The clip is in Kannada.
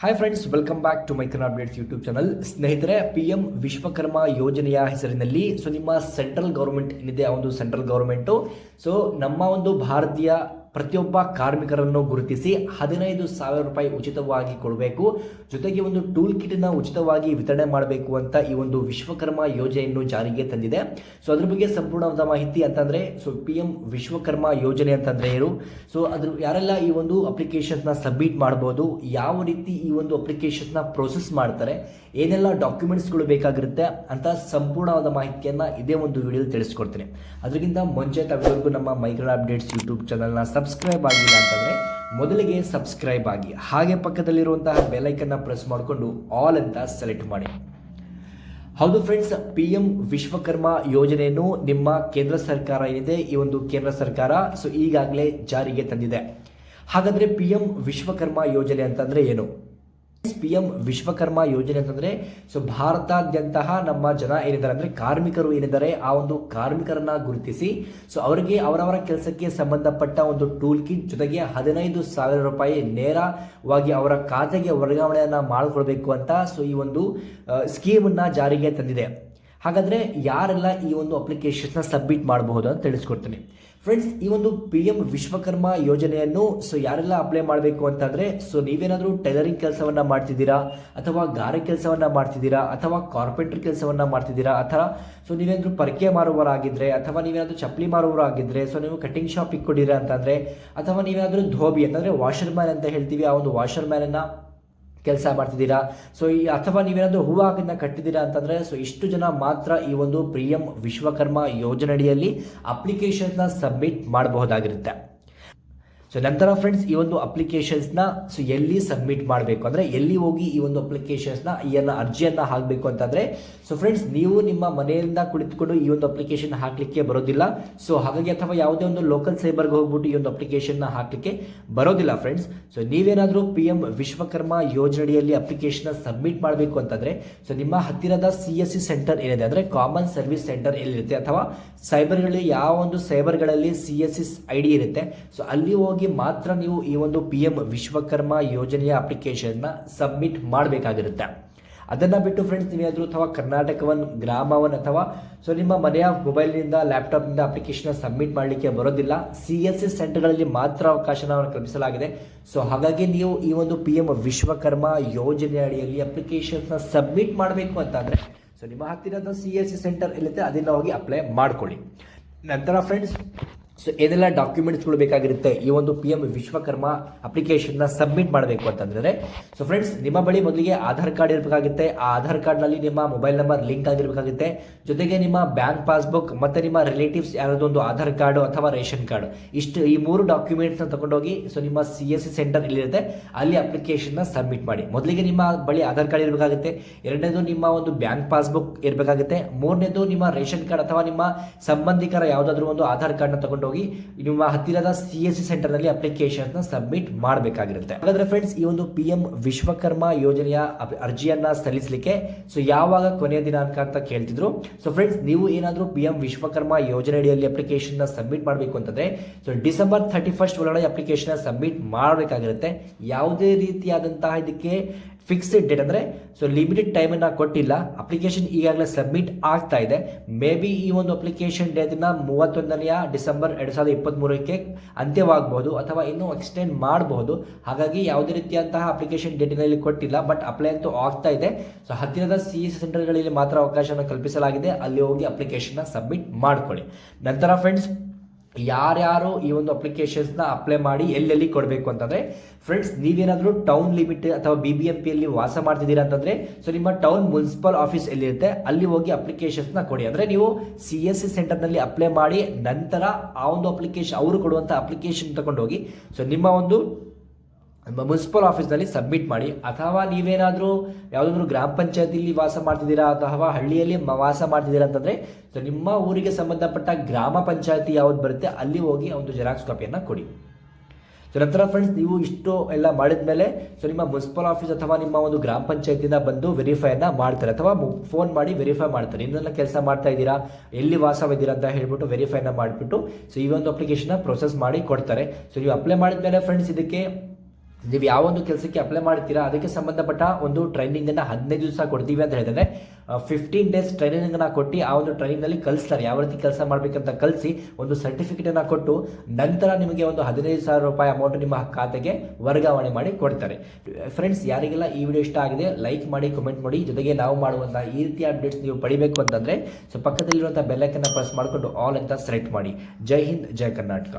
Hi friends welcome back to Micron updates YouTube channel ಸ್ನೇಹಿತರೆ ಪಿ ಎಂ ವಿಶ್ವಕರ್ಮ ಯೋಜನೆಯ ಹೆಸರಿನಲ್ಲಿ ಸೊ ನಿಮ್ಮ ಸೆಂಟ್ರಲ್ ಗೌರ್ಮೆಂಟ್ ಏನಿದೆ ಆ ಒಂದು ಸೆಂಟ್ರಲ್ ಗೌರ್ಮೆಂಟು ಸೊ ನಮ್ಮ ಒಂದು ಭಾರತೀಯ ಪ್ರತಿಯೊಬ್ಬ ಕಾರ್ಮಿಕರನ್ನು ಗುರುತಿಸಿ ಹದಿನೈದು ಸಾವಿರ ರೂಪಾಯಿ ಉಚಿತವಾಗಿ ಕೊಡಬೇಕು. ಜೊತೆಗೆ ಒಂದು ಟೂಲ್ ಕಿಟ್ನ ಉಚಿತವಾಗಿ ವಿತರಣೆ ಮಾಡಬೇಕು ಅಂತ ಈ ಒಂದು ವಿಶ್ವಕರ್ಮ ಯೋಜನೆಯನ್ನು ಜಾರಿಗೆ ತಂದಿದೆ. ಸೊ ಅದ್ರ ಬಗ್ಗೆ ಸಂಪೂರ್ಣವಾದ ಮಾಹಿತಿ ಅಂತಂದ್ರೆ ಸೊ ಪಿ ಎಂ ವಿಶ್ವಕರ್ಮ ಯೋಜನೆ ಅಂತಂದ್ರೆ ಏನು? ಸೊ ಅದ್ರ ಯಾರೆಲ್ಲ ಈ ಒಂದು ಅಪ್ಲಿಕೇಶನ್ಸ್ನ ಸಬ್ಮಿಟ್ ಮಾಡ್ಬೋದು, ಯಾವ ರೀತಿ ಈ ಒಂದು ಅಪ್ಲಿಕೇಶನ್ಸ್ನ ಪ್ರೋಸೆಸ್ ಮಾಡ್ತಾರೆ, ಏನೆಲ್ಲ ಡಾಕ್ಯುಮೆಂಟ್ಸ್ಗಳು ಬೇಕಾಗಿರುತ್ತೆ ಅಂತ ಸಂಪೂರ್ಣವಾದ ಮಾಹಿತಿಯನ್ನು ಇದೇ ಒಂದು ವಿಡಿಯೋದಲ್ಲಿ ತಿಳಿಸ್ಕೊಡ್ತೀನಿ. ಅದಕ್ಕಿಂತ ಮುಂಚೆ ತಾವಿವರೆಗೂ ನಮ್ಮ ಮೈಕ್ರೋ ಅಪ್ಡೇಟ್ಸ್ ಯೂಟ್ಯೂಬ್ ಚಾನಲ್ನ ಸಬ್ಸ್ಕ್ರೈಬ್ ಆಗಿಲ್ಲ ಅಂತಂದರೆ ಮೊದಲಿಗೆ ಸಬ್ಸ್ಕ್ರೈಬ್ ಆಗಿ, ಹಾಗೆ ಪಕ್ಕದಲ್ಲಿರುವಂತಹ ಬೆಲೈಕನ್ನ ಪ್ರೆಸ್ ಮಾಡಿಕೊಂಡು ಆಲ್ ಅಂತ ಸೆಲೆಕ್ಟ್ ಮಾಡಿ. ಹೌದು ಫ್ರೆಂಡ್ಸ್ ಪಿ ಎಂ ವಿಶ್ವಕರ್ಮ ಯೋಜನೆಯನ್ನು ನಿಮ್ಮ ಕೇಂದ್ರ ಸರ್ಕಾರ ಏನಿದೆ, ಈ ಒಂದು ಕೇಂದ್ರ ಸರ್ಕಾರ ಸೊ ಈಗಾಗಲೇ ಜಾರಿಗೆ ತಂದಿದೆ. ಹಾಗಾದರೆ ಪಿ ಎಂ ವಿಶ್ವಕರ್ಮ ಯೋಜನೆ ಅಂತಂದರೆ ಏನು? ಪಿ ಎಂ ವಿಶ್ವಕರ್ಮ ಯೋಜನೆ ಅಂತಂದ್ರೆ, ಸೊ ಭಾರತಾದ್ಯಂತಹ ನಮ್ಮ ಜನ ಏನಿದ್ದಾರೆ ಅಂದ್ರೆ ಕಾರ್ಮಿಕರು ಏನಿದ್ದಾರೆ, ಆ ಒಂದು ಕಾರ್ಮಿಕರನ್ನ ಗುರುತಿಸಿ, ಸೊ ಅವರಿಗೆ ಅವರವರ ಕೆಲಸಕ್ಕೆ ಸಂಬಂಧಪಟ್ಟ ಒಂದು ಟೂಲ್ ಕಿಟ್ ಜೊತೆಗೆ ಹದಿನೈದು ಸಾವಿರ ರೂಪಾಯಿ ನೇರವಾಗಿ ಅವರ ಖಾತೆಗೆ ವರ್ಗಾವಣೆಯನ್ನ ಮಾಡಿಕೊಳ್ಬೇಕು ಅಂತ, ಸೊ ಈ ಒಂದು ಸ್ಕೀಮನ್ನ ಜಾರಿಗೆ ತಂದಿದೆ. ಹಾಗಾದ್ರೆ ಯಾರೆಲ್ಲ ಈ ಒಂದು ಅಪ್ಲಿಕೇಶನ್ನ ಸಬ್ಮಿಟ್ ಮಾಡಬಹುದು ಅಂತ ತಿಳಿಸ್ಕೊಡ್ತೀನಿ. ಫ್ರೆಂಡ್ಸ್ ಈ ಒಂದು ಪಿ ಎಂ ವಿಶ್ವಕರ್ಮ ಯೋಜನೆಯನ್ನು ಸೊ ಯಾರೆಲ್ಲ ಅಪ್ಲೈ ಮಾಡಬೇಕು ಅಂತಂದರೆ ಸೊ ನೀವೇನಾದರೂ ಟೈಲರಿಂಗ್ ಕೆಲಸವನ್ನು ಮಾಡ್ತಿದ್ದೀರಾ, ಅಥವಾ ಗಾರೆ ಕೆಲಸವನ್ನು ಮಾಡ್ತಿದ್ದೀರಾ, ಅಥವಾ ಕಾರ್ಪೆಂಟ್ರ್ ಕೆಲಸವನ್ನು ಮಾಡ್ತಿದ್ದೀರಾ ಅಥವಾ ಸೊ ನೀವೇನಾದರೂ ಪರಕೆ ಮಾರುವವರಾಗಿದ್ದರೆ ಅಥವಾ ನೀವೇನಾದರೂ ಚಪ್ಪಲಿ ಮಾರುವವರಾಗಿದ್ದರೆ ಸೊ ನೀವು ಕಟಿಂಗ್ ಶಾಪ್ ಇಟ್ಕೊಂಡಿರಾ ಅಂತಂದರೆ, ಅಥವಾ ನೀವೇನಾದರೂ ಧೋಬಿ, ಅಂತಂದರೆ ವಾಷರ್ ಮ್ಯಾನ್ ಅಂತ ಹೇಳ್ತೀವಿ, ಆ ಒಂದು ವಾಷರ್ ಮ್ಯಾನನ್ನ ಕೆಲಸ ಮಾಡ್ತಿದ್ದೀರಾ? ಸೊ ಈ ಅಥವಾ ನೀವೇನಾದರೂ ಹೂವಾಗಿನ ಕಟ್ಟಿದ್ದೀರಾ ಅಂತಂದರೆ ಸೊ ಇಷ್ಟು ಜನ ಮಾತ್ರ ಈ ಒಂದು ಪ್ರಿಯಂ ವಿಶ್ವಕರ್ಮ ಯೋಜನೆಯಡಿಯಲ್ಲಿ ಅಪ್ಲಿಕೇಶನ್ನ ಸಬ್ಮಿಟ್ ಮಾಡಬಹುದಾಗಿರುತ್ತೆ. ಸೊ ನಂತರ ಫ್ರೆಂಡ್ಸ್ ಈ ಒಂದು ಅಪ್ಲಿಕೇಶನ್ಸ್ನ ಸೊ ಎಲ್ಲಿ ಸಬ್ಮಿಟ್ ಮಾಡಬೇಕು? ಅಂದರೆ ಎಲ್ಲಿ ಹೋಗಿ ಈ ಒಂದು ಅಪ್ಲಿಕೇಶನ್ಸ್ನ ಎಲ್ಲ ಅರ್ಜಿಯನ್ನು ಹಾಕಬೇಕು ಅಂತಂದರೆ ಸೊ ಫ್ರೆಂಡ್ಸ್ ನೀವು ನಿಮ್ಮ ಮನೆಯಿಂದ ಕುಳಿತುಕೊಂಡು ಈ ಒಂದು ಅಪ್ಲಿಕೇಶನ್ ಹಾಕಲಿಕ್ಕೆ ಬರೋದಿಲ್ಲ. ಸೊ ಹಾಗಾಗಿ ಅಥವಾ ಯಾವುದೇ ಒಂದು ಲೋಕಲ್ ಸೈಬರ್ಗೆ ಹೋಗ್ಬಿಟ್ಟು ಈ ಒಂದು ಅಪ್ಲಿಕೇಶನ್ನ ಹಾಕಲಿಕ್ಕೆ ಬರೋದಿಲ್ಲ ಫ್ರೆಂಡ್ಸ್ ಸೊ ನೀವೇನಾದರೂ ಪಿ ಎಂ ವಿಶ್ವಕರ್ಮ ಯೋಜನೆಯಲ್ಲಿ ಅಪ್ಲಿಕೇಶನ್ ಸಬ್ಮಿಟ್ ಮಾಡಬೇಕು ಅಂತಂದರೆ ಸೊ ನಿಮ್ಮ ಹತ್ತಿರದ ಸಿ ಎಸ್ ಸಿ ಸೆಂಟರ್ ಏನಿದೆ? ಅಂದರೆ ಕಾಮನ್ ಸರ್ವಿಸ್ ಸೆಂಟರ್ ಎಲ್ಲಿರುತ್ತೆ? ಅಥವಾ ಸೈಬರ್ಗಳಲ್ಲಿ ಯಾವ ಒಂದು ಸೈಬರ್ಗಳಲ್ಲಿ C S C I D ಇರುತ್ತೆ? ಸೊ ಅಲ್ಲಿ ಹೋಗಿ ಮಾತ್ರ ನೀವು ಈ ಒಂದು ಪಿ ಎಂ ವಿಶ್ವಕರ್ಮ ಯೋಜನೆಯ ಅಪ್ಲಿಕೇಶನ್ನ ಸಬ್ಮಿಟ್ ಮಾಡಬೇಕಾಗಿರುತ್ತೆ. ಅದನ್ನು ಬಿಟ್ಟು ಫ್ರೆಂಡ್ಸ್ ನೀವೇನಾದರೂ ಅಥವಾ ಕರ್ನಾಟಕವನ್ ಗ್ರಾಮವನ್ನು ಅಥವಾ ಸೊ ನಿಮ್ಮ ಮನೆಯ ಮೊಬೈಲ್ನಿಂದ ಲ್ಯಾಪ್ಟಾಪ್ನಿಂದ ಅಪ್ಲಿಕೇಶನ್ ಸಬ್ಮಿಟ್ ಮಾಡಲಿಕ್ಕೆ ಬರೋದಿಲ್ಲ. ಸಿ ಎಸ್ ಎಸ್ ಸೆಂಟರ್ಗಳಲ್ಲಿ ಮಾತ್ರ ಅವಕಾಶನ ಕಲ್ಪಿಸಲಾಗಿದೆ. ಸೊ ಹಾಗಾಗಿ ನೀವು ಈ ಒಂದು ಪಿ ಎಂ ವಿಶ್ವಕರ್ಮ ಯೋಜನೆ ಅಡಿಯಲ್ಲಿ ಅಪ್ಲಿಕೇಶನ್ಸ್ನ ಸಬ್ಮಿಟ್ ಮಾಡಬೇಕು ಅಂತಂದರೆ ಸೊ ನಿಮ್ಮ ಹತ್ತಿರದ ಸಿ ಎಸ್ ಸಿ ಸೆಂಟರ್ ಇಲ್ಲಿದೆ ಅದನ್ನು ಹೋಗಿ ಅಪ್ಲೈ ಮಾಡ್ಕೊಳ್ಳಿ. ನಂತರ ಫ್ರೆಂಡ್ಸ್ ಸೊ ಏನೆಲ್ಲ ಡಾಕ್ಯುಮೆಂಟ್ಸ್ಗಳು ಬೇಕಾಗಿರುತ್ತೆ? ಈ ಒಂದು ಪಿ ಎಂ ವಿಶ್ವಕರ್ಮ ಅಪ್ಲಿಕೇಶನ್ನ ಸಬ್ಮಿಟ್ ಮಾಡಬೇಕು ಅಂತಂದರೆ ಸೊ ಫ್ರೆಂಡ್ಸ್ ನಿಮ್ಮ ಬಳಿ ಮೊದಲಿಗೆ ಆಧಾರ್ ಕಾರ್ಡ್ ಇರಬೇಕಾಗುತ್ತೆ. ಆ ಆಧಾರ್ ಕಾರ್ಡ್ನಲ್ಲಿ ನಿಮ್ಮ ಮೊಬೈಲ್ ನಂಬರ್ ಲಿಂಕ್ ಆಗಿರಬೇಕಾಗುತ್ತೆ. ಜೊತೆಗೆ ನಿಮ್ಮ ಬ್ಯಾಂಕ್ ಪಾಸ್ಬುಕ್ ಮತ್ತು ನಿಮ್ಮ ರಿಲೇಟಿವ್ಸ್ ಒಂದು ಆಧಾರ್ ಕಾರ್ಡು ಅಥವಾ ರೇಷನ್ ಕಾರ್ಡ್. ಇಷ್ಟು ಈ ಮೂರು ಡಾಕ್ಯುಮೆಂಟ್ಸ್ನ ತಗೊಂಡೋಗಿ ಸೊ ನಿಮ್ಮ ಸಿ ಎಸ್ ಸಿ ಸೆಂಟರ್ ಇಲ್ಲಿರುತ್ತೆ. ಅಲ್ಲಿ ಅಪ್ಲಿಕೇಶನ್ನ ಸಬ್ಮಿಟ್ ಮಾಡಿ. ಮೊದಲಿಗೆ ನಿಮ್ಮ ಬಳಿ ಆಧಾರ್ ಕಾರ್ಡ್ ಇರಬೇಕಾಗುತ್ತೆ. ಎರಡನೇದು ನಿಮ್ಮ ಒಂದು ಬ್ಯಾಂಕ್ ಪಾಸ್ಬುಕ್ ಇರಬೇಕಾಗುತ್ತೆ. ಮೂರನೇದು ನಿಮ್ಮ ರೇಷನ್ ಕಾರ್ಡ್ ಅಥವಾ ನಿಮ್ಮ ಸಂಬಂಧಿಕರ ಯಾವುದಾದ್ರೂ ಒಂದು ಆಧಾರ್ ಕಾರ್ಡ್ನ ತಗೊಂಡೋಗಿ ನಿಮ್ಮ ಹತ್ತಿರದ ಸಿ ಎಸ್ ಸಿ ಸೆಂಟರ್ನಲ್ಲಿ ಅಪ್ಲಿಕೇಶನ್ ಸಬ್ಮಿಟ್ ಮಾಡಬೇಕಾಗಿರುತ್ತೆ. ಹಾಗಾದ್ರೆ ಫ್ರೆಂಡ್ಸ್ ಈ ಒಂದು ಪಿ ಎಂ ವಿಶ್ವಕರ್ಮ ಯೋಜನೆಯ ಅರ್ಜಿಯನ್ನು ಸಲ್ಲಿಸಲಿಕ್ಕೆ ಸೊ ಯಾವಾಗ ಕೊನೆಯ ದಿನಾಂಕ ಅಂತ ಕೇಳ್ತಿದ್ರು. ಸೊ ಫ್ರೆಂಡ್ಸ್ ನೀವು ಏನಾದರೂ ಪಿ ಎಂ ವಿಶ್ವಕರ್ಮ ಯೋಜನೆ ಅಡಿಯಲ್ಲಿ ಅಪ್ಲಿಕೇಶನ್ ಸಬ್ಮಿಟ್ ಮಾಡಬೇಕು ಅಂತಂದ್ರೆ ಸೊ ಡಿಸೆಂಬರ್ ಥರ್ಟಿ ಫಸ್ಟ್ ಒಳಗಡೆ ಅಪ್ಲಿಕೇಶನ್ ಸಬ್ಮಿಟ್ ಮಾಡಬೇಕಾಗಿರುತ್ತೆ. ಯಾವುದೇ ರೀತಿಯಾದಂತಹ ಇದಕ್ಕೆ ಫಿಕ್ಸ್ಡ್ ಡೇಟ್ ಅಂದರೆ ಸೊ ಲಿಮಿಟೆಡ್ ಟೈಮನ್ನು ಕೊಟ್ಟಿಲ್ಲ. ಅಪ್ಲಿಕೇಶನ್ ಈಗಾಗಲೇ ಸಬ್ಮಿಟ್ ಆಗ್ತಾ ಇದೆ. ಮೇ ಬಿ ಈ ಒಂದು ಅಪ್ಲಿಕೇಶನ್ ಡೇಟಿನ ಮೂವತ್ತೊಂದನೆಯ ಡಿಸೆಂಬರ್ ಎರಡು ಸಾವಿರದ ಇಪ್ಪತ್ತ್ಮೂರಕ್ಕೆ ಅಂತ್ಯವಾಗಬಹುದು ಅಥವಾ ಇನ್ನೂ ಎಕ್ಸ್ಟೆಂಡ್ ಮಾಡಬಹುದು. ಹಾಗಾಗಿ ಯಾವುದೇ ರೀತಿಯಂತಹ ಅಪ್ಲಿಕೇಶನ್ ಡೇಟಿನಲ್ಲಿ ಕೊಟ್ಟಿಲ್ಲ ಬಟ್ ಅಪ್ಲೈ ಅಂತೂ ಆಗ್ತಾ ಇದೆ. ಸೊ ಹತ್ತಿರದ ಸಿ ಎಸ್ ಸೆಂಟರ್ಗಳಲ್ಲಿ ಮಾತ್ರ ಅವಕಾಶವನ್ನು ಕಲ್ಪಿಸಲಾಗಿದೆ. ಅಲ್ಲಿ ಹೋಗಿ ಅಪ್ಲಿಕೇಶನ್ನ ಸಬ್ಮಿಟ್ ಮಾಡಿಕೊಳ್ಳಿ. ನಂತರ ಫ್ರೆಂಡ್ಸ್ ಯಾರ್ಯಾರು ಈ ಒಂದು ಅಪ್ಲಿಕೇಶನ್ಸ್ನ ಅಪ್ಲೈ ಮಾಡಿ ಎಲ್ಲೆಲ್ಲಿ ಕೊಡಬೇಕು ಅಂತಂದ್ರೆ ಫ್ರೆಂಡ್ಸ್ ನೀವೇನಾದರೂ ಟೌನ್ ಲಿಮಿಟ್ ಅಥವಾ ಬಿ ಬಿ ಎಂ ಪಿಯಲ್ಲಿ ವಾಸ ಮಾಡ್ತಿದ್ದೀರಾ ಅಂತಂದ್ರೆ ಸೊ ನಿಮ್ಮ ಟೌನ್ ಮುನ್ಸಿಪಲ್ ಆಫೀಸ್ ಎಲ್ಲಿರುತ್ತೆ, ಅಲ್ಲಿ ಹೋಗಿ ಅಪ್ಲಿಕೇಶನ್ಸ್ನ ಕೊಡಿ. ಅಂದ್ರೆ ನೀವು ಸಿ ಎಸ್ ಸಿ ಸೆಂಟರ್ನಲ್ಲಿ ಅಪ್ಲೈ ಮಾಡಿ ನಂತರ ಆ ಒಂದು ಅಪ್ಲಿಕೇಶನ್ ಅವರು ಕೊಡುವಂಥ ಅಪ್ಲಿಕೇಶನ್ ತಗೊಂಡೋಗಿ ಸೊ ನಿಮ್ಮ ಒಂದು ಮುನ್ಸಿಪಲ್ ಆಫೀಸ್ನಲ್ಲಿ ಸಬ್ಮಿಟ್ ಮಾಡಿ, ಅಥವಾ ನೀವೇನಾದರೂ ಯಾವುದಾದ್ರೂ ಗ್ರಾಮ ಪಂಚಾಯತಿಲಿ ವಾಸ ಮಾಡ್ತಿದ್ದೀರಾ ಅಥವಾ ಹಳ್ಳಿಯಲ್ಲಿ ವಾಸ ಮಾಡ್ತಿದ್ದೀರಾ ಅಂತಂದರೆ, ಸೊ ನಿಮ್ಮ ಊರಿಗೆ ಸಂಬಂಧಪಟ್ಟ ಗ್ರಾಮ ಪಂಚಾಯತಿ ಯಾವ್ದು ಬರುತ್ತೆ, ಅಲ್ಲಿ ಹೋಗಿ ಒಂದು ಜೆರಾಕ್ಸ್ ಕಾಪಿಯನ್ನು ಕೊಡಿ. ಸೊ ನಂತರ ಫ್ರೆಂಡ್ಸ್ ನೀವು ಇಷ್ಟು ಎಲ್ಲ ಮಾಡಿದ ಮೇಲೆ ಸೊ ನಿಮ್ಮ ಮುನ್ಸಿಪಲ್ ಆಫೀಸ್ ಅಥವಾ ನಿಮ್ಮ ಒಂದು ಗ್ರಾಮ ಪಂಚಾಯತಿಯಿಂದ ಬಂದು ವೆರಿಫೈನ ಮಾಡ್ತಾರೆ, ಅಥವಾ ಫೋನ್ ಮಾಡಿ ವೆರಿಫೈ ಮಾಡ್ತಾರೆ. ಇನ್ನೆಲ್ಲ ಕೆಲಸ ಮಾಡ್ತಾ ಇದ್ದೀರಾ, ಎಲ್ಲಿ ವಾಸವಿದ್ದೀರಾ ಅಂತ ಹೇಳ್ಬಿಟ್ಟು ವೆರಿಫೈನ ಮಾಡಿಬಿಟ್ಟು ಸೊ ಈ ಒಂದು ಅಪ್ಲಿಕೇಶನ್ನ ಪ್ರೊಸೆಸ್ ಮಾಡಿ ಕೊಡ್ತಾರೆ. ಸೊ ನೀವು ಅಪ್ಲೈ ಮಾಡಿದ ಮೇಲೆ ಫ್ರೆಂಡ್ಸ್ ಇದಕ್ಕೆ ನೀವು ಯಾವ ಒಂದು ಕೆಲಸಕ್ಕೆ ಅಪ್ಲೈ ಮಾಡ್ತೀರಾ, ಅದಕ್ಕೆ ಸಂಬಂಧಪಟ್ಟ ಒಂದು ಟ್ರೈನಿಂಗನ್ನು ಹದಿನೈದು ದಿವಸ ಕೊಡ್ತೀವಿ ಅಂತ ಹೇಳಿದ್ರೆ. ಫಿಫ್ಟೀನ್ ಡೇಸ್ ಟ್ರೈನಿಂಗನ್ನು ಕೊಟ್ಟು ಆ ಒಂದು ಟ್ರೈನಿಂಗ್ನಲ್ಲಿ ಕಲಿಸ್ತಾರೆ. ಯಾವ ರೀತಿ ಕೆಲಸ ಮಾಡಬೇಕಂತ ಕಲಿಸಿ ಒಂದು ಸರ್ಟಿಫಿಕೇಟನ್ನು ಕೊಟ್ಟು ನಂತರ ನಿಮಗೆ ಒಂದು ಹದಿನೈದು ಸಾವಿರ ರೂಪಾಯಿ ಅಮೌಂಟ್ ನಿಮ್ಮ ಖಾತೆಗೆ ವರ್ಗಾವಣೆ ಮಾಡಿ ಕೊಡ್ತಾರೆ. ಫ್ರೆಂಡ್ಸ್ ಯಾರಿಗೆಲ್ಲ ಈ ವಿಡಿಯೋ ಇಷ್ಟ ಆಗಿದೆ ಲೈಕ್ ಮಾಡಿ ಕಮೆಂಟ್ ಮಾಡಿ. ಜೊತೆಗೆ ನಾವು ಮಾಡುವಂಥ ಈ ರೀತಿಯ ಅಪ್ಡೇಟ್ಸ್ ನೀವು ಪಡಿಬೇಕು ಅಂತಂದರೆ, ಸೊ ಪಕ್ಕದಲ್ಲಿರುವಂಥ ಬೆಲ್ಲೈಕನ್ನು ಪ್ರೆಸ್ ಮಾಡಿಕೊಂಡು ಆಲ್ ಅಂತ ಸೆಲೆಕ್ಟ್ ಮಾಡಿ. ಜೈ ಹಿಂದ್, ಜೈ ಕರ್ನಾಟಕ.